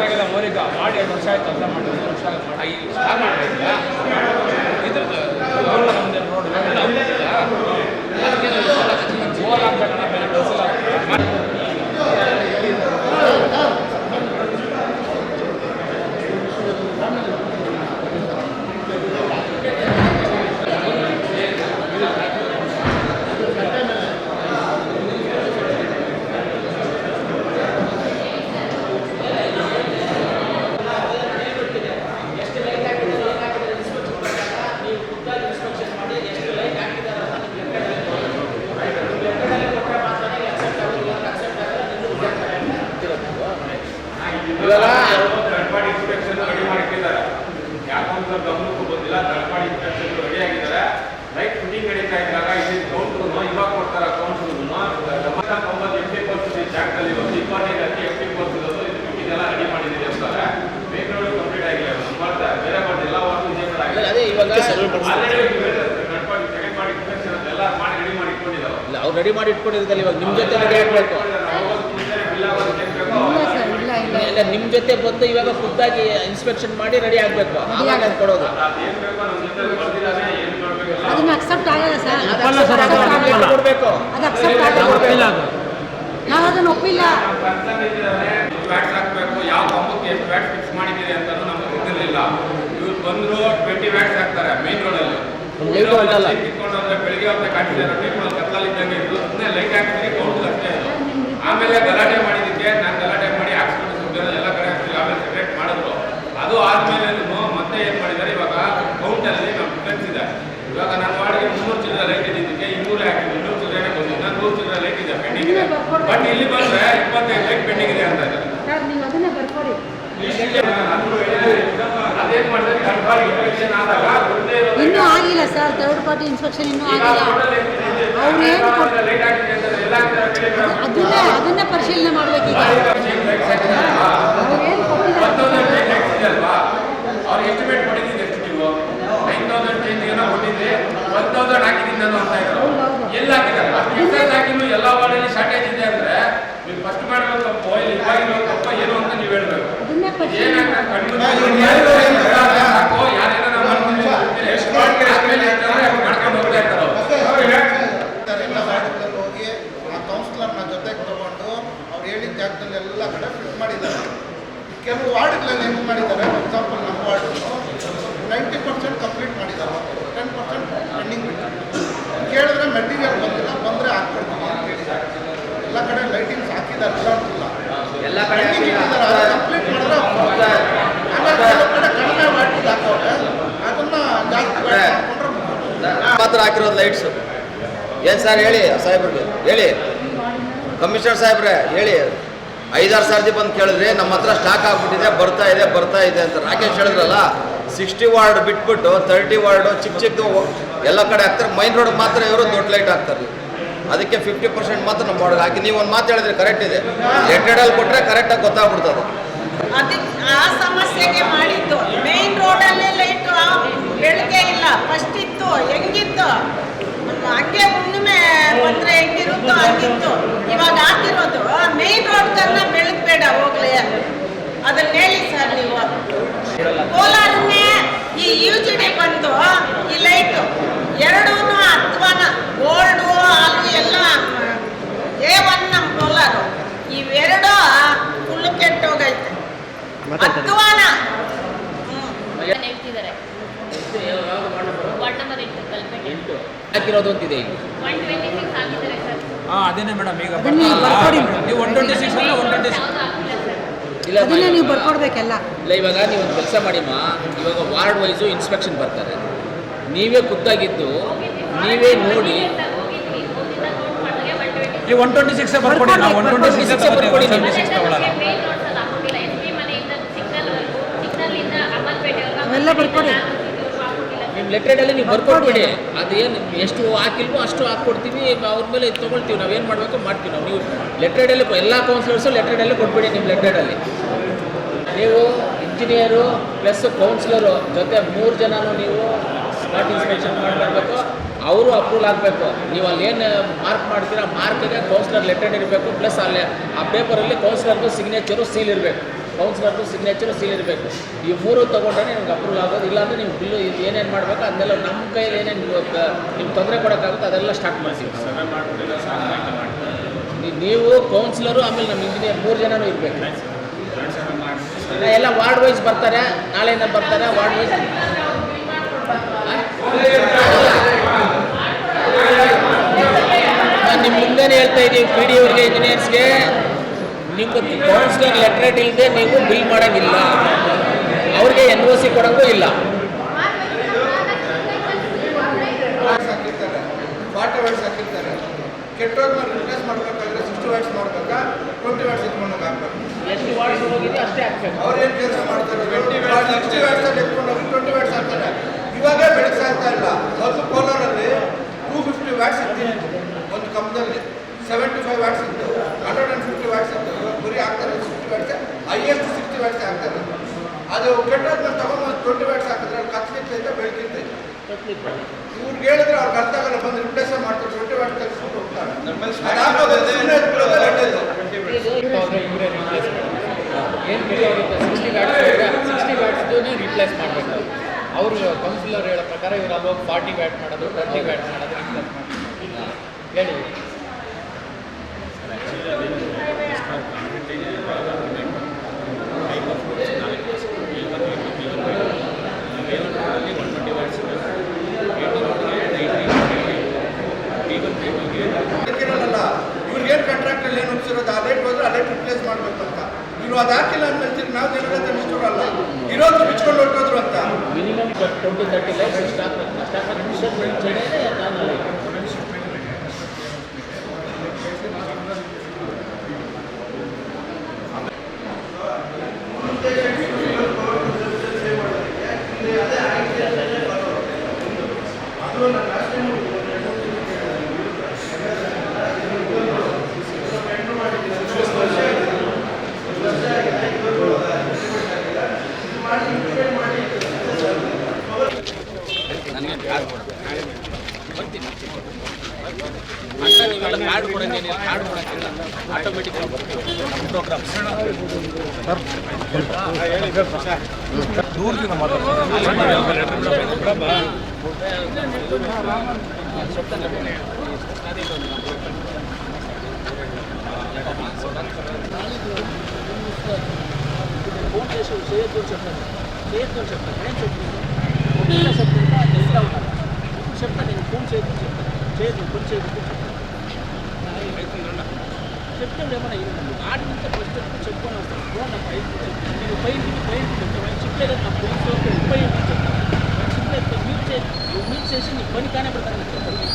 ಮಾಡೋಕ್ಕಾಗಲ್ಲ ಮೋರಿಗ ಮಾಡಿ ಎರಡು ವರ್ಷ ಆಯ್ತು ಅಂತ ಮಾಡಿ ಎರಡು ವರ್ಷ ಆಯ್ತು ಮಾಡಿ. ಸ್ಟಾರ್ಟ್ ಮಾಡಿದ್ರಾ ಇದ್ರದ್ದು ನೋಡಿ ನಮ್ದು ರೋಡ್ ಅದಕ್ಕೆ ಬೋರ್ ಹಾಕ್ಬೇಕನ್ನ ಬೇರೆ ಕೆಲಸ ಥರ್ಡ್ ಪಾರ್ಟಿ ಇನ್ಸ್ಪೆಕ್ಷನ್ ರೆಡಿ ಮಾಡಿಟ್ಟಿದ್ದಾರೆ ಯಾಕಂತ ಗಮನಕ್ಕೂ ಬಂದಿಲ್ಲ. ಥರ್ಡ್ ಪಾರ್ಟಿ ಇನ್ಸ್ಪೆಕ್ಷನ್ ರೆಡಿ ಆಗಿದ್ದಾರೆ. ರೈಟ್ ಫಿಟ್ಟಿಂಗ್ ನಡೀತಾ ಇದ್ದಾಗ ಇಲ್ಲಿ ಕೌಂಟ್ರು ಇವಾಗ ಕೊಡ್ತಾರೆ ಕೌಂಟ್ರು ತೊಂಬತ್ತು ಎಫ್ ಟಿ ಕೋರ್ಸ್ ಜಾಗದಲ್ಲಿ ಒಂದು ಇಪ್ಪತ್ತೈದು ಅತಿ ಎಫ್ ಟಿ ಕೋರ್ಸ್ ಇರೋದು ಇದು ಫಿಟ್ಟಿಂಗ್ ರೆಡಿ ಮಾಡಿದ್ದೀವಿ ಅಂತಾರೆ. ಬೇಕ್ರೌಡ್ ಕಂಪ್ಲೀಟ್ ಆಗಿಲ್ಲ. ಮಾಡ್ತಾ ಬೇರೆ ಮಾಡಿ ಇದೇ ಥರ ಆಗಿದೆ ಅದೇ ಆಲ್ರೆಡಿ ಇನ್ಸ್ಪೆಕ್ಷನ್ ಎಲ್ಲ ಮಾಡಿ ರೆಡಿ ಮಾಡಿ ಇಟ್ಕೊಂಡಿದ್ದಾರೆ ಅವ್ರು ರೆಡಿ ಮಾಡಿ ಇಟ್ಕೊಂಡಿರೋದಲ್ಲ ಇವಾಗ. ನಿಮ್ಮ ಜೊತೆ ರೆಡಿ ಆಗಬೇಕು ಬಿಲ್ ಆಗೋದು ಚೆಕ್ ಬೇಕು ಇಲ್ಲ ಸರ್ ಇಲ್ಲ ನಿಮ್ಮ ಜೊತೆ ಬಂದು ಇವಾಗ ಖುದ್ದಾಗಿ ಇನ್ಸ್ಪೆಕ್ಷನ್ ಮಾಡಿ ರೆಡಿ ಆಗಬೇಕು. ಆವಾಗ ಅದು ಕೊಡೋದು. ಅದನ್ನ ಅಕ್ಸೆಪ್ಟ್ ಆಗಲ್ಲ ಸರ್ ಅದು ಅಕ್ಸೆಪ್ಟ್ ಆಗಲ್ಲ ನಾವು ಅದನ್ನ ಒಪ್ಪಿಲ್ಲ ಬ್ಯಾಟ್ಸ್ ಹಾಕಬೇಕು ಯಾವ ಕಂಬಕ್ಕೆ ಎಷ್ಟು ವ್ಯಾಟ್ಸ್ ಫಿಕ್ಸ್ ಮಾಡಿದ್ದೀರಿ ಅಂತ ನಮ್ಗೆ ಗೊತ್ತಿರಲಿಲ್ಲ ಇವ್ರು ಬಂದ್ರು ಟ್ವೆಂಟಿ ಬ್ಯಾಟ್ಸ್ ಹಾಕ್ತಾರೆ ಮೇನ್ ರೋಡಲ್ಲಿ. ಕಿತ್ಕೊಂಡ್ರೆ ಬೆಳಿಗ್ಗೆ ಟೀಮ್ ಕತ್ತಲಿದ್ದಂಗೆ ಇದ್ರು ಸುಮ್ಮನೆ ಲೈಟ್ ಹಾಕಿ ಕೌಂಟ್ ಅಷ್ಟೇ ಆಮೇಲೆ ಗಲಾಟೆ ಮಾಡಿದ್ದಕ್ಕೆ ನಾನು ಗಲಾಟೆ ಮಾಡಿ ಹಾಕ್ಸ್ಕೊಂಡು ಸುಮ್ಮನೆ ಎಲ್ಲ ಕಡೆ ಹಾಕ್ತೀವಿ ಆಮೇಲೆ ಸೆಪರೇಟ್ ಮಾಡಿದ್ರು ಅದು ಆದ್ಮೇಲೆ ಮತ್ತೆ ಏನು ಮಾಡಿದ್ದಾರೆ? ಇವಾಗ ಕೌಂಟಲ್ಲಿ ಡಿಫೆನ್ಸ್ ಇದೆ ಇವಾಗ ನನ್ನ ವಾರ್ಡ್ಗೆ ಮುನ್ನೂರು ಚಿಲ್ಲರೆ ಲೈಟ್ ಇದ್ದಿದ್ದಕ್ಕೆ ಇನ್ನೂರೇ ಹಾಕಿದ್ವಿ ಇನ್ನೂರು ಚಿಲ್ಲರೆ ಬಂದಿದ್ದು ನಾನು ನೂರು ಚಿಲ್ಲರೆ ಲೈಟ್ ಇದೆ. ಪೆಂಡಿಂಗ್ ಇದೆ. ಬಟ್ ಇಲ್ಲಿ ಬಂದ್ರೆ ಇಪ್ಪತ್ತೈದು ಲೈಟ್ ಪೆಂಡಿಂಗ್ ಇದೆ ಅಂತ ಇದ್ದಾರೆ. ಅದೇನ್ ಮಾಡಿದ್ರೆ ಇನ್ಸ್ಪೆಕ್ಷನ್ ಆದಾಗ ಇನ್ನೂ ಆಗಿಲ್ಲ ಸರ್. ಥರ್ಡ್ ಪಾರ್ಟಿ ಇನ್ಸ್ಪೆಕ್ಷನ್ ಇನ್ನೂ ಆಗಿಲ್ಲ. ಅವ್ರು ಏನು ಅದನ್ನೇ ಅದನ್ನೇ ಪರಿಶೀಲನೆ ಮಾಡ್ಬೇಕೀಗ. ಕೊಟ್ಟಿದ್ದಾರೆ ಇದೆ ಅಲ್ವಾ? ಅವ್ರು ಎಸ್ಟಿಮೇಟ್ ಕೊಟ್ಟಿದ್ದೀನಿ ಎಷ್ಟು ನೀವು? ನೈನ್ ತೌಸಂಡ್ ಚೇಂಜ್ ಏನೋ ಕೊಟ್ಟಿದ್ದೆ ಒನ್ ತೌಸಂಡ್ ಹಾಕಿದ್ದೀನಿ ನಾನು ಅಂತ ಇದ್ರು. ಎಲ್ಲ ಹಾಕಿದ್ದಾರೆ? ಅಷ್ಟು ಹಾಕಿನೂ ಎಲ್ಲ ವಾರ್ಡಲ್ಲಿ ಶಾರ್ಟೇಜ್ ಇದೆ ಅಂದ್ರೆ ನೀವು ಫಸ್ಟ್ ಮಾಡಿರೋ ತಪ್ಪು ಇಲ್ಲಿ ಇವಾಗಿರೋ ತಪ್ಪು ಏನು ಅಂತ ನೀವು ಹೇಳ್ಬೇಕು. ಏನಾಗ್ತದೆ ಕಣ್ಣು ಸಾಕು ಯಾರೇನೋ ನಾವು ಮಾಡ್ಕೊಂಡು ಎಷ್ಟು ಮಾಡ್ತೀರಿ ಆದ್ಮೇಲೆ ಅಂತಂದ್ರೆ ಮಾಡ್ಕೊಂಡು ಹೋಗ್ತಾ ಇರ್ತಾರೆ ಅವ್ರು. ಎಲ್ಲ ವಾರ್ಡ್ಗಳಲ್ಲಿ ಹೋಗಿ ಆ ಕೌನ್ಸಿಲರ್ನ ಜೊತೆಗೆ ತಗೊಂಡು ಅವ್ರು ಹೇಳಿದ ಜಾಗದಲ್ಲಿ ಎಲ್ಲ ಕಡೆ ಫಿಟ್ ಮಾಡಿದ್ದಾರೆ ಕೆಲವು ವಾರ್ಡ್ಗಳಲ್ಲಿ ಏನು ಮಾಡಿದ್ದಾರೆ ಫಾರ್ ಎಕ್ಸಾಂಪಲ್ ನಮ್ಮ ವಾರ್ಡು ನೈಂಟಿ ಪರ್ಸೆಂಟ್ ಕಂಪ್ಲೀಟ್ ಮಾಡಿದ್ದಾರೆ. ಟೆನ್ ಪರ್ಸೆಂಟ್ ಪೆಂಡಿಂಗ್ ಬಿಟ್ಟು. ಕೇಳಿದ್ರೆ ಮೆಟೀರಿಯಲ್ ಬಂದಿಲ್ಲ ಬಂದರೆ ಹಾಕ್ಬಿಡ್ತೀವಿ ಅಂತ ಹೇಳಿದ್ದಾರೆ. ಎಲ್ಲ ಕಡೆ ಲೈಟಿಂಗ್ಸ್ ಹಾಕಿದ್ದಾರೆ ಇಲ್ಲ ಅಂತಿಲ್ಲ ಎಲ್ಲ ಕಡೆ ಕಂಪ್ಲೀಟ್ ಮಾಡಿದ್ರೆ ಆಮೇಲೆ ಕೆಲವು ಕಡೆ ಕಡಿಮೆ ಹಾಕೋರೆ ಅದನ್ನ ಜಾಸ್ತಿ ಮಾತ್ರ ಹಾಕಿರೋದು ಲೈಟ್ಸ್ ಏನು ಸರ್ ಹೇಳಿ ಸಾಹೇಬ್ರಿಗೆ? ಹೇಳಿ. ಕಮಿಷನರ್ ಸಾಹೇಬ್ರೆ ಹೇಳಿ. ಐದಾರು ಸರ್ತಿ ಬಂದು ಕೇಳಿದ್ರಿ ನಮ್ಮ ಹತ್ರ ಸ್ಟಾಕ್ ಆಗ್ಬಿಟ್ಟಿದೆ ಬರ್ತಾ ಇದೆ ಬರ್ತಾ ಇದೆ ಅಂತ ರಾಕೇಶ್ ಹೇಳಿದ್ರಲ್ಲ ಸಿಕ್ಸ್ಟಿ ವಾರ್ಡ್ ಬಿಟ್ಬಿಟ್ಟು ತರ್ಟಿ ವಾರ್ಡು ಚಿಕ್ಕ ಚಿಕ್ಕದು ಎಲ್ಲ ಕಡೆ ಹಾಕ್ತಾರೆ. ಮೈನ್ ರೋಡ್ ಮಾತ್ರ ಇವರು ದೊಡ್ಡ ಲೈಟ್ ಹಾಕ್ತಾರೆ. ಅದಕ್ಕೆ ಫಿಫ್ಟಿ ಪರ್ಸೆಂಟ್ ಮಾತ್ರ ನಮ್ಮ ವಾರ್ಡ್ಗೆ ಹಾಕಿ. ನೀವು ಒಂದು ಮಾತು ಹೇಳಿದ್ರೆ ಕರೆಕ್ಟ್ ಇದೆ. ಲೆಟೆಡಲ್ಲಿ ಕೊಟ್ಟರೆ ಕರೆಕ್ಟಾಗಿ ಗೊತ್ತಾಗ್ಬಿಡ್ತದೆ. ಅದಕ್ಕೆ ಆ ಸಮಸ್ಯೆಗೆ ಮಾಡಿದ್ದು. ಮೇನ್ ರೋಡಲ್ಲೇ ಲೈಟ್ ಬೆಳಗ್ಗೆ ಇಲ್ಲ ಫಸ್ಟ್ ಇತ್ತು ಹೆಂಗಿತ್ತು ಹಂಗೆ ಹುಣ್ಣಿಮೆ ಬಂದ್ರೆ ಹೆಂಗಿರುತ್ತೋ ಹಂಗಿತ್ತು ಇವಾಗ ಹಾಕಿರೋದು ಮೇನ್ ರೋಡ್ ತನ್ನ ಬೆಳಗ್ಬೇಡ ಹೋಗ್ಲಿ ಅದನ್ನ ಹೇಳಿ ಸರ್ ನೀವು ಕೋಲಾರನ್ನೇ ಡಿ ಬಂದು ಈ ಲೈಟು ಎರಡೂ ಹತ್ವನ ಗೋಲ್ಡು ಹಾಲು ಎಲ್ಲ ಎ ಒನ್ ನಮ್ಮ ಕೋಲಾರ ಇವೆರಡು ಫುಲ್ ಕೆಟ್ಟೋಗೈತೆ ಕಲ್ಪೆಟ್ಟೆ ಎಂಟು. ಹಾಕಿರೋದು ಅಂತಿದೆ ಈಗ ಸಿಕ್ಸ್ ಹಾಂ ಅದೇನೇ ಮೇಡಮ್ ಈಗ ನೀವು ಒನ್ ಟ್ವೆಂಟಿ ಸಿಕ್ಸ್ ಅಂದ್ರೆ ಒನ್ ಟ್ವೆಂಟಿ ಸರ್ ಇಲ್ಲ ಅದನ್ನೇ ನೀವು ಬರ್ಕೊಡ್ಬೇಕೆಲ್ಲ. ಇಲ್ಲ ಇವಾಗ ನೀವು ಒಂದು ಕೆಲಸ ಮಾಡಿಮ್ಮ. ಇವಾಗ ವಾರ್ಡ್ ವೈಸು ಇನ್ಸ್ಪೆಕ್ಷನ್ ಬರ್ತಾರೆ. ನೀವೇ ಖುದ್ದಾಗಿದ್ದು ನೀವೇ ನೋಡಿ. ಈ ಒನ್ ಟ್ವೆಂಟಿ ಸಿಕ್ಸ್ ಬರ್ಕೊಡಿ ನಾವು ಒನ್ ಟ್ವೆಂಟಿ ಸಿಕ್ಸ್ ಬರ್ಕೊಡಿ. ಟ್ವೆಂಟಿ ಸಿಕ್ಸ್ ತಗೊಳ್ಳಲ್ಲ ಅವೆಲ್ಲ ಬರ್ಕೊಡಿ. ನಿಮ್ಮ ಲೆಟ್ರೇಡಲ್ಲಿ ನೀವು ಬರ್ಕೊಟ್ಬಿಡಿ. ಅದೇನು ಎಷ್ಟು ಹಾಕಿಲ್ವೋ ಅಷ್ಟು ಹಾಕ್ಕೊಡ್ತೀವಿ ಅವ್ರ ಮೇಲೆ ತೊಗೊಳ್ತೀವಿ. ನಾವೇನು ಮಾಡಬೇಕು ಮಾಡ್ತೀವಿ ನಾವು. ನೀವು ಲೆಟ್ರೇಡಲ್ಲಿ ಎಲ್ಲ ಕೌನ್ಸಿಲರ್ಸು ಲೆಟ್ರೇಡಲ್ಲಿ ಕೊಟ್ಬಿಡಿ ನಿಮ್ಮ ಲೆಟ್ರೇಡಲ್ಲಿ ನೀವು ಇಂಜಿನಿಯರು ಪ್ಲಸ್ ಕೌನ್ಸಿಲರು ಜೊತೆ ಮೂರು ಜನನೂ ನೀವು ಸ್ಮಾರ್ಟ್ ಇನ್ಸ್ಪೆಕ್ಷನ್ ಮಾಡಬೇಕು ಅವರು ಅಪ್ರೂವ್ ಆಗಬೇಕು. ನೀವು ಅಲ್ಲಿ ಏನು ಮಾರ್ಕ್ ಮಾಡ್ತೀರಾ ಮಾರ್ಕ್ಗೆ ಕೌನ್ಸಿಲರ್ ಲೆಟರ್ ಇರಬೇಕು ಪ್ಲಸ್ ಅಲ್ಲಿ ಆ ಪೇಪರಲ್ಲಿ ಕೌನ್ಸಿಲರ್ದು ಸಿಗ್ನೇಚರು ಸೀಲ್ ಇರಬೇಕು. ಕೌನ್ಸಿಲರ್ದು ಸಿಗ್ನೇಚರು ಸೀಲ್ ಇರಬೇಕು. ಈ ಮೂರು ತೊಗೊಂಡ್ರೆ ನಿಮ್ಗೆ ಅಪ್ರೂವ್ ಆಗೋದು. ಇಲ್ಲಾಂದರೆ ನೀವು ಬಿಲ್ಲು ಇದು ಏನೇನು ಮಾಡಬೇಕು, ಅದನ್ನೆಲ್ಲ ನಮ್ಮ ಕೈಯಲ್ಲಿ ಏನೇನು ನಿಮ್ಗೆ ತೊಂದರೆ ಕೊಡೋಕ್ಕಾಗುತ್ತೆ ಅದೆಲ್ಲ ಸ್ಟಾರ್ಟ್ ನೀ- ನೀವು ಕೌನ್ಸಿಲರು ಆಮೇಲೆ ನಮ್ಮ ಇಂಜಿನಿಯರ್ ಮೂರು ಜನನೂ ಇರಬೇಕು. ಎಲ್ಲ ವಾರ್ಡ್ ವೈಸ್ ಬರ್ತಾರೆ, ನಾಳೆಯಿಂದ ಬರ್ತಾರೆ ವಾರ್ಡ್ ವೈಸ್ ನಿಮ್ಮ ಮುಂದೆನೇ ಹೇಳ್ತಾ ಇದ್ದೀವಿ ಪಿ ಡಿ ಅವ್ರಿಗೆ ಇಂಜಿನಿಯರ್ಸ್ಗೆ ನಿಮ್ಗೆ ಕಾನ್ಸ್ಟೆಂಟ್ ಲೆಟ್ರೇಟ್ ಇಲ್ಲದೆ ನೀವು ಬಿಲ್ ಮಾಡೋಂಗಿಲ್ಲ. ಅವ್ರಿಗೆ ಎನ್ ಒ ಸಿ ಕೊಡೋಂಗೂ ಇಲ್ಲ. ಫಾರ್ಟಿ ಹಾಕಿರ್ತಾರೆ ಮಾಡ್ಬೇಕಾದ್ರೆ ಸಿಕ್ಸ್ಟಿ ಟ್ವೆಂಟಿ ಅಷ್ಟೇ ಅವ್ರು ಏನು ಮಾಡ್ತಾರೆ ಸಿಕ್ಸ್ಟಿ ಅಲ್ಲಿ ಎತ್ಕೊಂಡು ಹೋಗಿ ಟ್ವೆಂಟಿ ಹಾಕ್ತಾರೆ ಇಲ್ಲ ಮೊದಲು ಕೋಲಾರಲ್ಲಿ ಟೂ ಫಿಫ್ಟಿ ವ್ಯಾಟ್ಸ್ ಇತ್ತು ಒಂದು ಕಂಪದಲ್ಲಿ ಸೆವೆಂಟಿ ಫೈವ್ ವ್ಯಾಟ್ಸ್ ಇತ್ತು ಹಂಡ್ರೆಡ್ ಆ್ಯಂಡ್ ಫಿಫ್ಟಿ ವ್ಯಾಟ್ಸ್ ಇತ್ತು ಇವಾಗ ಬರೀ ಆಗ್ತಾರೆ sixty watts highest sixty watts ಆಗ್ತಾರೆ ಅದು ಕೆಟ್ಟದನ್ನ ತಗೊಂಡು ಟ್ವೆಂಟಿ ವ್ಯಾಟ್ಸ್ ಹಾಕಿದ್ರೆ ಅಲ್ಲಿ ಕತ್ಲಿತ್ತೈತೆ ಬೆಳಕಿರ್ತೈತೆ ಇವ್ರಿಗೆ ಹೇಳಿದ್ರೆ ಅವ್ರಿಗೆ ಅರ್ಥ ಆಗಲ್ಲ ಬಂದು ರಿಪ್ಲೇಸ್ ಮಾಡ್ತಾರೆ? ಟ್ವೆಂಟಿ ವ್ಯಾಟ್ ಹೋಗ್ತಾರೆ. ಏನು ಬೇಕಾಗುತ್ತೆ ಸಿಕ್ಸ್ಟಿ ವ್ಯಾಟ್ಸ್ ಸಿಕ್ಸ್ಟಿ ವ್ಯಾಟ್ಸ್ದು ರಿಪ್ಲೇಸ್ ಮಾಡಬೇಕು. ಅವರು ಕೌನ್ಸಿಲರ್ ಹೇಳೋ ಪ್ರಕಾರ ಇವ್ರು ಅವಾಗ ಫಾರ್ಟಿ ವ್ಯಾಟ್ ಮಾಡೋದು ಟ್ವೆಂಟಿ ಬ್ಯಾಟ್ ಮಾಡೋದು ರಿಪ್ಲೇಸ್ ಮಾಡಿ ಹೇಳಿ. ಅದಕ್ಕಿರಲ್ಲ ಇವ್ರಿಗೆ ಏನು ಕಾಂಟ್ರಾಕ್ಟ್ ಅಲ್ಲಿ ಏನು ಒಪ್ಸಿರೋದು ಆ ರೇಟ್ ಹೋದ್ರೆ ಆ ರೇಟ್ ರಿಪ್ಲೇಸ್ ಮಾಡ್ಬೇಕು ಅಂತ. ಇವ್ರು ಅದು ಹಾಕಿಲ್ಲ ಅಂತ ಹೇಳ್ತೀರಿ ನಾವು ಜನರ ಇಷ್ಟರಲ್ಲ ಇರೋದು ಬಿಚ್ಕೊಂಡು ಹೊರಟೋದ್ರು ಅಂತ. Minimum twenty thirty likes stock stock ನಾನು card ಕೊಡೋಂಗೇನಿಲ್ಲ card ಕೊಡೋಂಗಿಲ್ಲ automatic program phone చేసి చేయొద్దు అని చెప్పాను చేయొద్దు అని చెప్పాను నేను చెప్పింది ఒకేలా చెప్తుంటే అది ఎంత ఉండాలి ఇప్పుడు చెప్తాను నేను ఫోన్ చేయొద్దు అని చెప్తాను చేయొద్దు ఫోన్ చేయొద్దు అని చెప్తాను చెప్తే ఏమన్నా ఇవ్వండి ఆడి నుంచి ఫస్ట్ చెప్పుకొని వస్తాను ఫోన్ నాకు పై నేను పై నుంచి పై చెప్తాను. చెప్పలేదు నా పైపు పై నుంచి చెప్తాను. చెప్పలేదు మీరు మీరు చేసి నీ పని కానీ పెడతాను.